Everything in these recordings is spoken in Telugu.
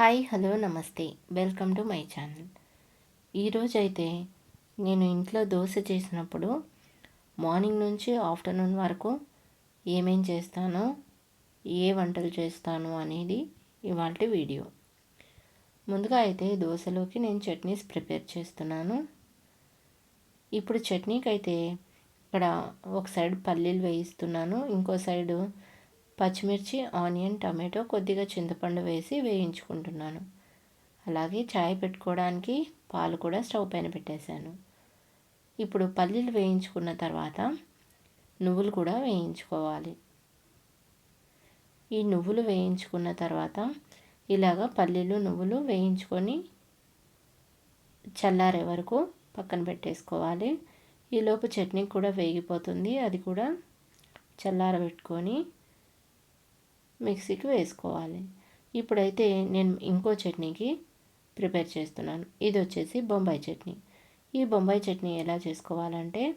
హాయ్ హలో నమస్తే. Welcome to my channel. ఈరోజు అయితే నేను ఇంట్లో దోశ చేసినప్పుడు మార్నింగ్ నుంచి ఆఫ్టర్నూన్ వరకు ఏమేం చేస్తానో ఏ వంటలు చేస్తాను అనేది ఇవాళ వీడియో. ముందుగా అయితే దోశలోకి నేను చట్నీస్ ప్రిపేర్ చేస్తున్నాను. ఇప్పుడు చట్నీకి అయితే ఇక్కడ ఒక సైడ్ పల్లీలు వేయిస్తున్నాను ఇంకో సైడు పచ్చిమిర్చి ఆనియన్ టమాటో కొద్దిగా చింతపండు వేసి వేయించుకుంటున్నాను. అలాగే చాయ్ పెట్టుకోవడానికి పాలు కూడా స్టవ్ పైన పెట్టేశాను. ఇప్పుడు పల్లీలు వేయించుకున్న తర్వాత నువ్వులు కూడా వేయించుకోవాలి. ఈ నువ్వులు వేయించుకున్న తర్వాత ఇలాగ పల్లీలు నువ్వులు వేయించుకొని చల్లారే వరకు పక్కన పెట్టేసుకోవాలి. ఈలోపు చట్నీ కూడా వేగిపోతుంది. అది కూడా చల్లారబెట్టుకొని మిక్సీకి వేసుకోవాలి. ఇప్పుడైతే నేను ఇంకో చట్నీకి ప్రిపేర్ చేస్తున్నాను. ఇది వచ్చేసి బొంబాయి చట్నీ. ఈ బొంబాయి చట్నీ ఎలా చేసుకోవాలంటే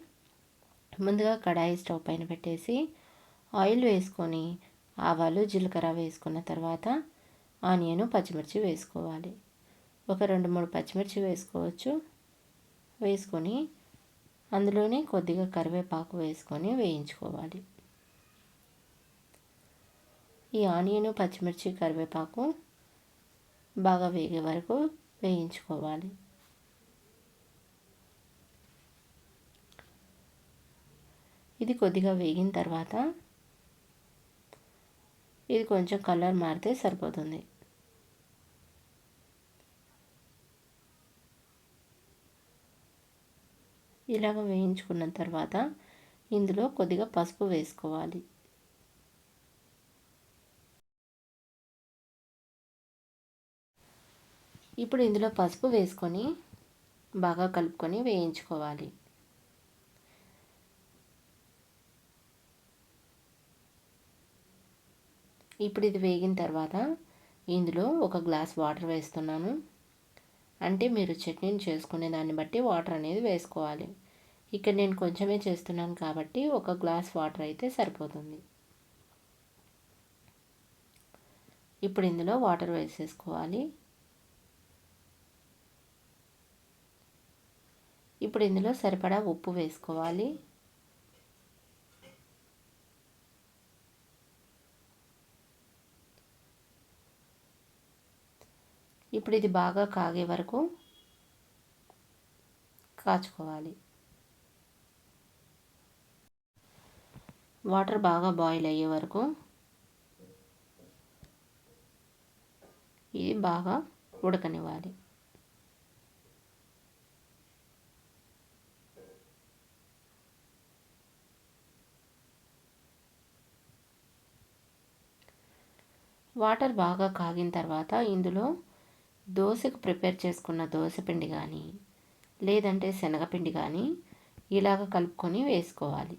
ముందుగా కడాయి స్టవ్ పైన పెట్టేసి ఆయిల్ వేసుకొని ఆవాలు జీలకర్ర వేసుకున్న తర్వాత ఆనియన్ పచ్చిమిర్చి వేసుకోవాలి. ఒక రెండు మూడు పచ్చిమిర్చి వేసుకోవచ్చు. వేసుకొని అందులోనే కొద్దిగా కరివేపాకు వేసుకొని వేయించుకోవాలి. ఈ ఆనియన్ పచ్చిమిర్చి కరివేపాకు బాగా వేగే వరకు వేయించుకోవాలి. ఇది కొద్దిగా వేగిన తర్వాత ఇది కొంచెం కలర్ మారితే సరిపోతుంది. ఇలాగ వేయించుకున్న తర్వాత ఇందులో కొద్దిగా పసుపు వేసుకోవాలి. ఇప్పుడు ఇందులో పసుపు వేసుకొని బాగా కలుపుకొని వేయించుకోవాలి. ఇప్పుడు ఇది వేగిన తర్వాత ఇందులో ఒక గ్లాస్ వాటర్ వేస్తున్నాను. అంటే మీరు చట్నీని చేసుకునే దాన్ని బట్టి వాటర్ అనేది వేసుకోవాలి. ఇక్కడ నేను కొంచెమే చేస్తున్నాను కాబట్టి ఒక గ్లాస్ వాటర్ అయితే సరిపోతుంది. ఇప్పుడు ఇందులో వాటర్ వేసేసుకోవాలి. ఇప్పుడు ఇందులో సరిపడా ఉప్పు వేసుకోవాలి. ఇప్పుడు ఇది బాగా కాగే వరకు కాచుకోవాలి. వాటర్ బాగా బాయిల్ అయ్యే వరకు ఇది బాగా ఉడకనివ్వాలి. వాటర్ బాగా కాగిన తర్వాత ఇందులో దోశకు ప్రిపేర్ చేసుకున్న దోశపిండి కానీ లేదంటే శనగపిండి కానీ ఇలాగ కలుపుకొని వేసుకోవాలి.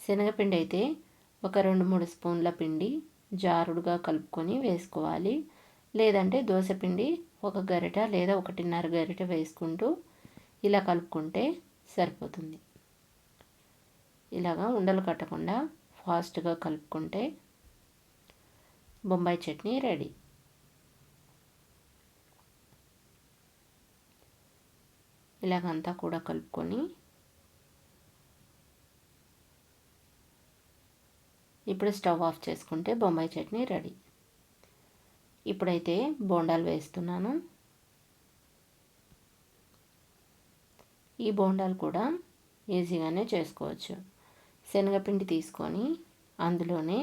శనగపిండి అయితే ఒక రెండు మూడు స్పూన్ల పిండి జారుడుగా కలుపుకొని వేసుకోవాలి. లేదంటే దోశపిండి ఒక గరిట లేదా ఒకటిన్నర గరిట వేసుకుంటూ ఇలా కలుపుకుంటే సరిపోతుంది. ఇలాగా ఉండలు కట్టకుండా ఫాస్ట్గా కలుపుకుంటే బొంబాయి చట్నీ రెడీ. ఇలాగంతా కూడా కలుపుకొని ఇప్పుడు స్టవ్ ఆఫ్ చేసుకుంటే బొంబాయి చట్నీ రెడీ. ఇప్పుడైతే బోండాలు వేస్తున్నాను. ఈ బోండాలు కూడా ఈజీగానే చేసుకోవచ్చు. శనగపిండి తీసుకొని అందులోనే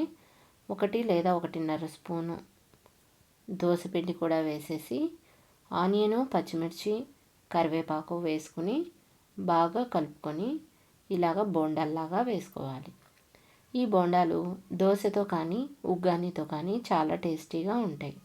ఒకటి లేదా ఒకటిన్నర స్పూను దోసపిండి కూడా వేసేసి ఆనియను పచ్చిమిర్చి కరివేపాకు వేసుకుని బాగా కలుపుకొని ఇలాగ బోండాల్లాగా వేసుకోవాలి. ఈ బోండాలు దోశతో కానీ ఉగ్గానితో కానీ చాలా టేస్టీగా ఉంటాయి.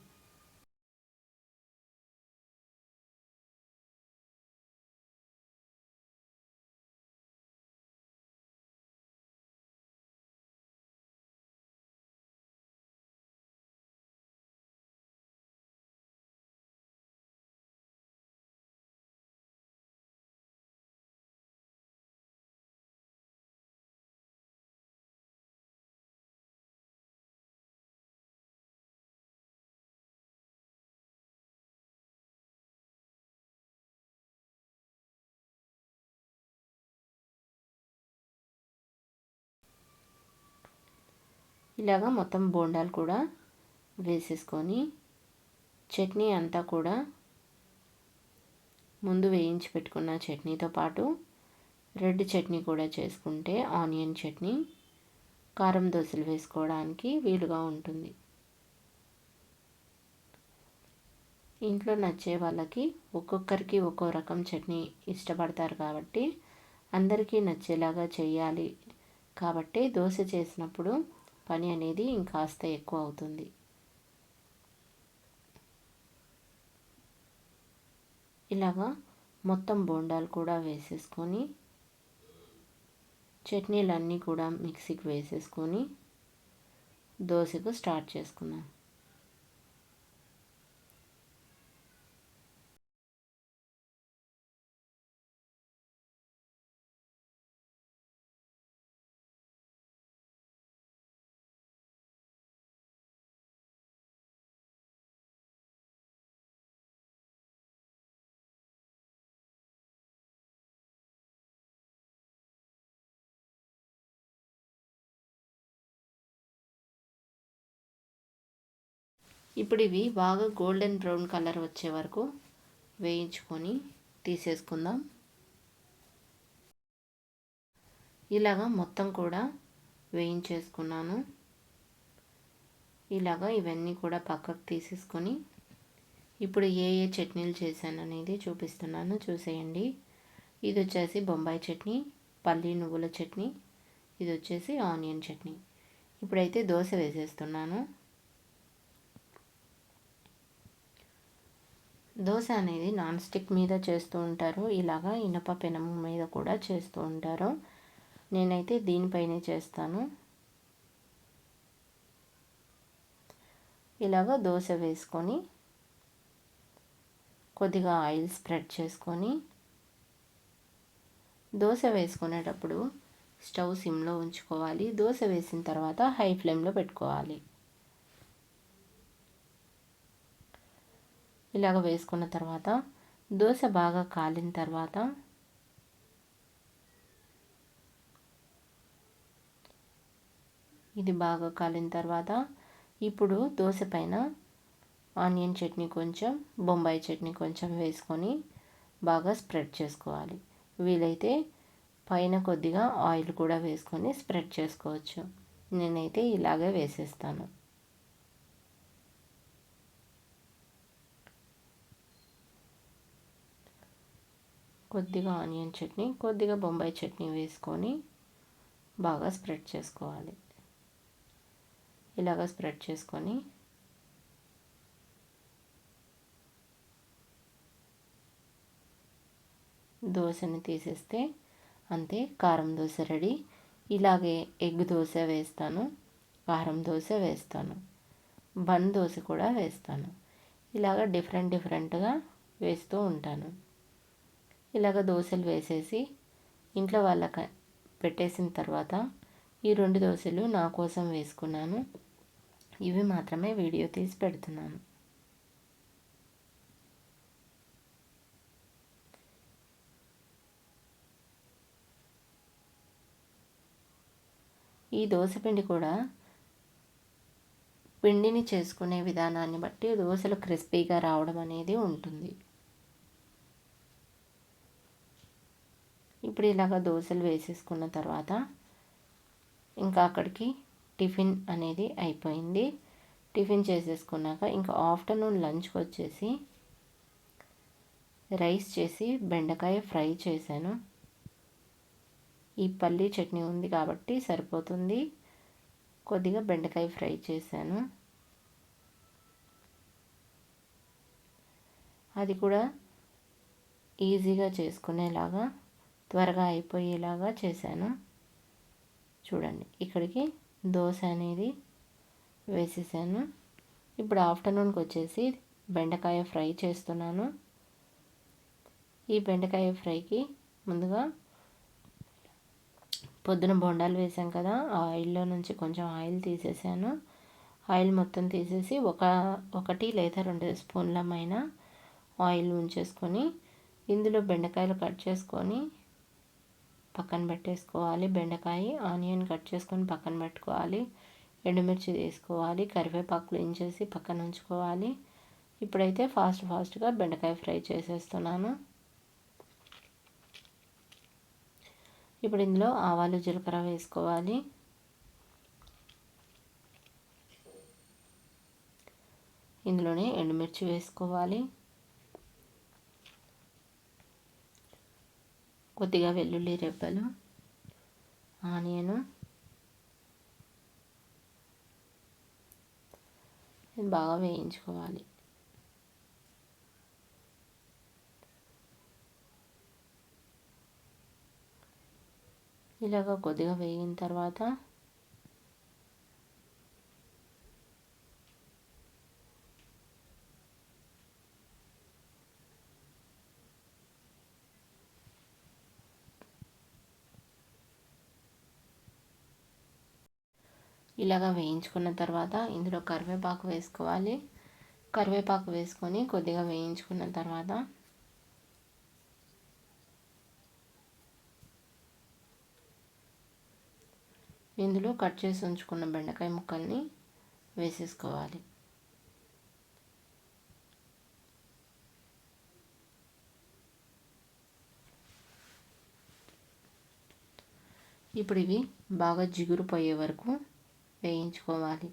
ఇలాగా మొత్తం బోండాలు కూడా వేసేసుకొని చట్నీ అంతా కూడా ముందు వేయించి పెట్టుకున్న చట్నీతో పాటు రెడ్ చట్నీ కూడా చేసుకుంటే ఆనియన్ చట్నీ కారం దోశలు వేసుకోవడానికి వీలుగా ఉంటుంది. ఇంట్లో నచ్చే వాళ్ళకి ఒక్కొక్కరికి ఒక్కో రకం చట్నీ ఇష్టపడతారు కాబట్టి అందరికీ నచ్చేలాగా చేయాలి కాబట్టి దోశ చేసినప్పుడు పని అనేది ఇంకాస్త ఎక్కువ అవుతుంది. ఇలాగా మొత్తం బోండాలు కూడా వేసేసుకొని చట్నీలన్నీ కూడా మిక్సీకి వేసేసుకొని దోశకు స్టార్ట్ చేసుకుందాం. ఇప్పుడు ఇవి బాగా గోల్డెన్ బ్రౌన్ కలర్ వచ్చే వరకు వేయించుకొని తీసేసుకుందాం. ఇలాగా మొత్తం కూడా వేయించేసుకున్నాను. ఇలాగా ఇవన్నీ కూడా పక్కకు తీసేసుకొని ఇప్పుడు ఏ ఏ చట్నీలు చేశాను అనేది చూపిస్తున్నాను. చూసేయండి. ఇది వచ్చేసి బొంబాయి చట్నీ పల్లి నువ్వుల చట్నీ ఇది వచ్చేసి ఆనియన్ చట్నీ. ఇప్పుడైతే దోశ వేసేస్తున్నాను. దోశ అనేది నాన్ స్టిక్ మీద చేస్తూ ఉంటారు. ఇలాగా ఇనప పెనము మీద కూడా చేస్తూ ఉంటారు. నేనైతే దీనిపైనే చేస్తాను. ఇలాగ దోశ వేసుకొని కొద్దిగా ఆయిల్ స్ప్రెడ్ చేసుకొని దోశ వేసుకునేటప్పుడు స్టవ్ సిమ్లో ఉంచుకోవాలి. దోశ వేసిన తర్వాత హై ఫ్లేమ్లో పెట్టుకోవాలి. ఇలాగ వేసుకున్న తర్వాత దోశ బాగా కాలిన తర్వాత ఇది బాగా కాలిన తర్వాత ఇప్పుడు దోశ పైన ఆనియన్ చట్నీ కొంచెం బొంబాయి చట్నీ కొంచెం వేసుకొని బాగా స్ప్రెడ్ చేసుకోవాలి. వీలైతే పైన కొద్దిగా ఆయిల్ కూడా వేసుకొని స్ప్రెడ్ చేసుకోవచ్చు. నేనైతే ఇలాగే వేసేస్తాను. కొద్దిగా ఆనియన్ చట్నీ కొద్దిగా బొంబాయి చట్నీ వేసుకొని బాగా స్ప్రెడ్ చేసుకోవాలి. ఇలాగ స్ప్రెడ్ చేసుకొని దోశని తీసేస్తే అంతే కారం దోశ రెడీ. ఇలాగే ఎగ్ దోశ వేస్తాను కారం దోశ వేస్తాను బన్ దోశ కూడా వేస్తాను. ఇలాగ డిఫరెంట్ డిఫరెంట్గా వేస్తూ ఉంటాను. ఇలాగ దోశలు వేసేసి ఇంట్లో వాళ్ళకి పెట్టేసిన తర్వాత ఈ రెండు దోశలు నా కోసం వేసుకున్నాను. ఇవి మాత్రమే వీడియో తీసి పెడుతున్నాను. ఈ దోశ పిండి కూడా పిండిని చేసుకునే విధానాన్ని బట్టి దోశలు క్రిస్పీగా రావడం అనేది ఉంటుంది. ఇప్పుడు ఇలాగ దోశలు వేసేసుకున్న తర్వాత ఇంకా అక్కడికి టిఫిన్ అనేది అయిపోయింది. టిఫిన్ చేసేసుకున్నాక ఇంకా ఆఫ్టర్నూన్ లంచ్కి వచ్చేసి రైస్ చేసి బెండకాయ ఫ్రై చేశాను. ఈ పల్లీ చట్నీ ఉంది కాబట్టి సరిపోతుంది. కొద్దిగా బెండకాయ ఫ్రై చేశాను. అది కూడా ఈజీగా చేసుకునేలాగా త్వరగా అయిపోయేలాగా చేశాను. చూడండి ఇక్కడికి దోశ అనేది వేసేసాను. ఇప్పుడు ఆఫ్టర్నూన్కి వచ్చేసి బెండకాయ ఫ్రై చేస్తున్నాను. ఈ బెండకాయ ఫ్రైకి ముందుగా పొద్దున బొండాలు వేసాం కదా ఆ ఆయిల్లో నుంచి కొంచెం ఆయిల్ తీసేసాను. ఆయిల్ మొత్తం తీసేసి ఒక ఒకటి లేదా రెండు స్పూన్లమైన ఆయిల్ ఉంచేసుకొని ఇందులో బెండకాయలు కట్ చేసుకొని పక్కన పెట్టేసుకోవాలి. బెండకాయ ఆనియన్ కట్ చేసుకొని పక్కన పెట్టుకోవాలి. ఎండుమిర్చి తీసుకోవాలి కరివేపాకు ఇంచేసి పక్కన ఉంచుకోవాలి. ఇప్పుడైతే ఫాస్ట్ ఫాస్ట్గా బెండకాయ ఫ్రై చేసేస్తున్నాను. ఇప్పుడు ఇందులో ఆవాలు జీలకర్ర వేసుకోవాలి. ఇందులోనే ఎండుమిర్చి వేసుకోవాలి. కొద్దిగా వెల్లుల్లి రెబ్బలు ఆనియను. బాగా వేయించుకోవాలి. ఇలాగ కొద్దిగా వేగిన తర్వాత ఇలాగా వేయించుకున్న తర్వాత ఇందులో కరివేపాకు వేసుకోవాలి. కరివేపాకు వేసుకొని కొద్దిగా వేయించుకున్న తర్వాత ఇందులో కట్ చేసి ఉంచుకున్న బెండకాయ ముక్కల్ని వేసేసుకోవాలి. ఇప్పుడు ఇవి బాగా జిగురు పోయే వరకు వేయించుకోవాలి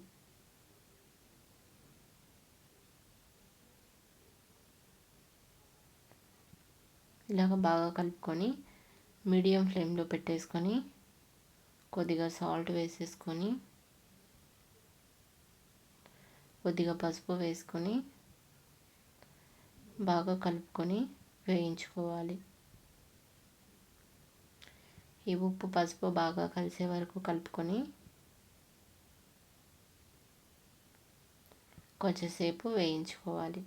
ఇలాగ బాగా కలుపుకొని మీడియం ఫ్లేమ్లో పెట్టేసుకొని కొద్దిగా సాల్ట్ వేసేసుకొని కొద్దిగా పసుపు వేసుకొని బాగా కలుపుకొని వేయించుకోవాలి. ఈ ఉప్పు పసుపు బాగా కలిసే వరకు కలుపుకొని కొంచెంసేపు వేయించుకోవాలి.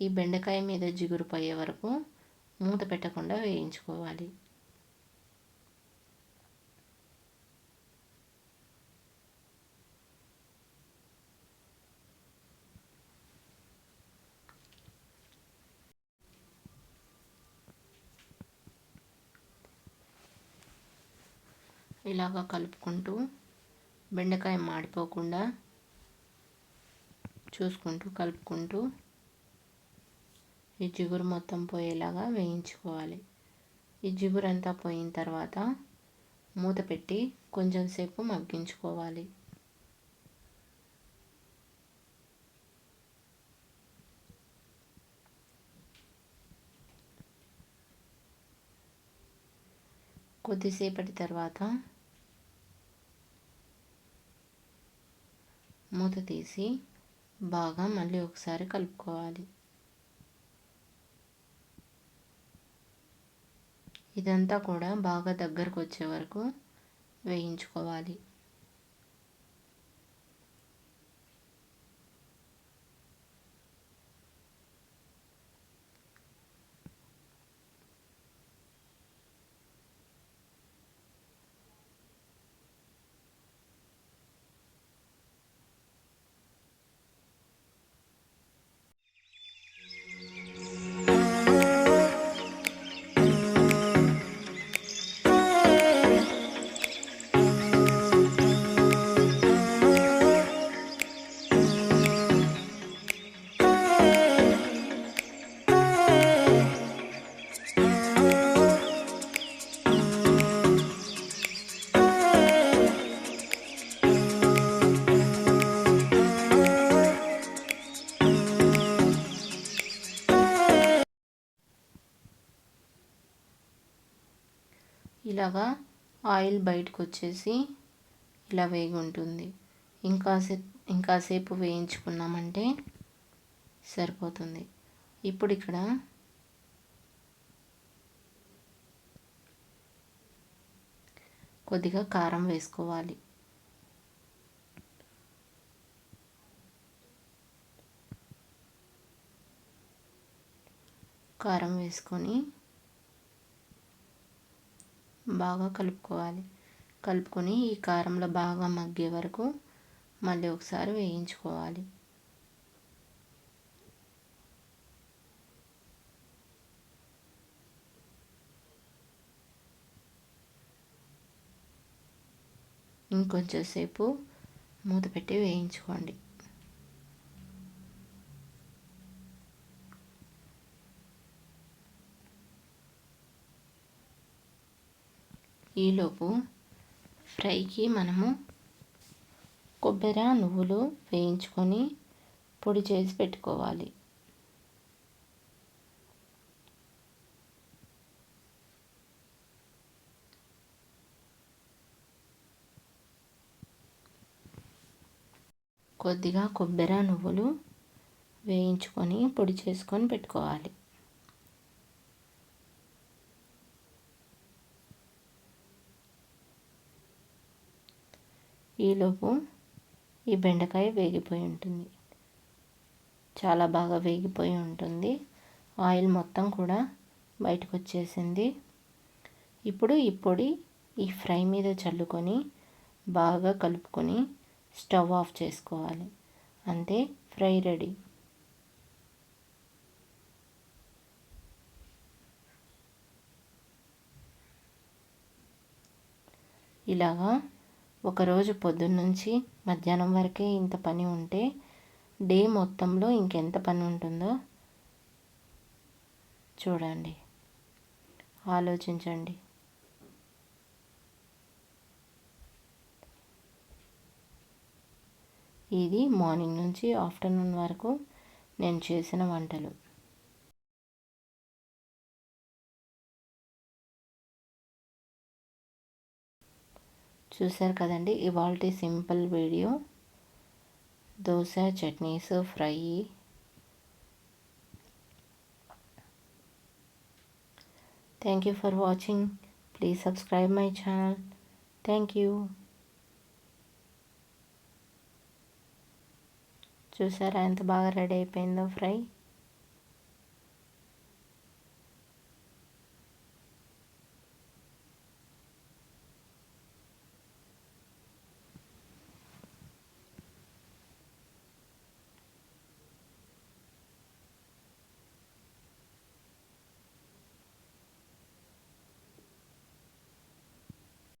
ఈ బెండకాయ మీద జిగురు పోయే వరకు మూత పెట్టకుండా వేయించుకోవాలి. ఇలాగ కలుపుకుంటూ బెండకాయ మాడిపోకుండా చూసుకుంటూ కలుపుకుంటూ ఈ జిగురు మొత్తం పోయేలాగా వేయించుకోవాలి. ఈ జిగురు అంతా పోయిన తర్వాత మూత పెట్టి కొంచెం సేపు మగ్గించుకోవాలి. కొద్దిసేపటి తర్వాత మూత తీసి బాగా మళ్ళీ ఒకసారి కలుపుకోవాలి. ఇదంతా కూడా బాగా దగ్గరకు వచ్చే వరకు వేయించుకోవాలి. ఇలాగా ఆయిల్ బయటకు వచ్చేసి ఇలా వేగి ఉంటుంది ఇంకాసే ఇంకాసేపు వేయించుకున్నామంటే సరిపోతుంది. ఇప్పుడు ఇక్కడ కొద్దిగా కారం వేసుకోవాలి. కారం వేసుకొని బాగా కలుపుకోవాలి. కలుపుకొని ఈ కారంలో బాగా మగ్గే వరకు మళ్ళీ ఒకసారి వేయించుకోవాలి. ఇంకొంచెం సేపు మూత పెట్టి వేయించుకోండి. ఈలోపు ఫ్రైకి మనము కొబ్బరి నువ్వులు వేయించుకొని పొడి చేసి పెట్టుకోవాలి. కొద్దిగా కొబ్బరి నువ్వులు వేయించుకొని పొడి చేసుకొని పెట్టుకోవాలి. ఈలోపు ఈ బెండకాయ వేగిపోయి ఉంటుంది. చాలా బాగా వేగిపోయి ఉంటుంది. ఆయిల్ మొత్తం కూడా బయటకు వచ్చేసింది. ఇప్పుడు ఈ పొడి ఈ ఫ్రై మీద చల్లుకొని బాగా కలుపుకొని స్టవ్ ఆఫ్ చేసుకోవాలి. అంతే ఫ్రై రెడీ. ఇలాగా ఒకరోజు పొద్దున్నుంచి మధ్యాహ్నం వరకే ఇంత పని ఉంటే డే మొత్తంలో ఇంకెంత పని ఉంటుందో చూడండి. ఆలోచించండి. ఇది మార్నింగ్ నుంచి ఆఫ్టర్నూన్ వరకు నేను చేసిన వంటలు. చూసారు కదండి. ఇవాళ simple video. Dosa chutneys fry. Thank you for watching please subscribe my channel thank you చూసారా ఎంత బాగా రెడీ అయిపోయిందో ఫ్రై?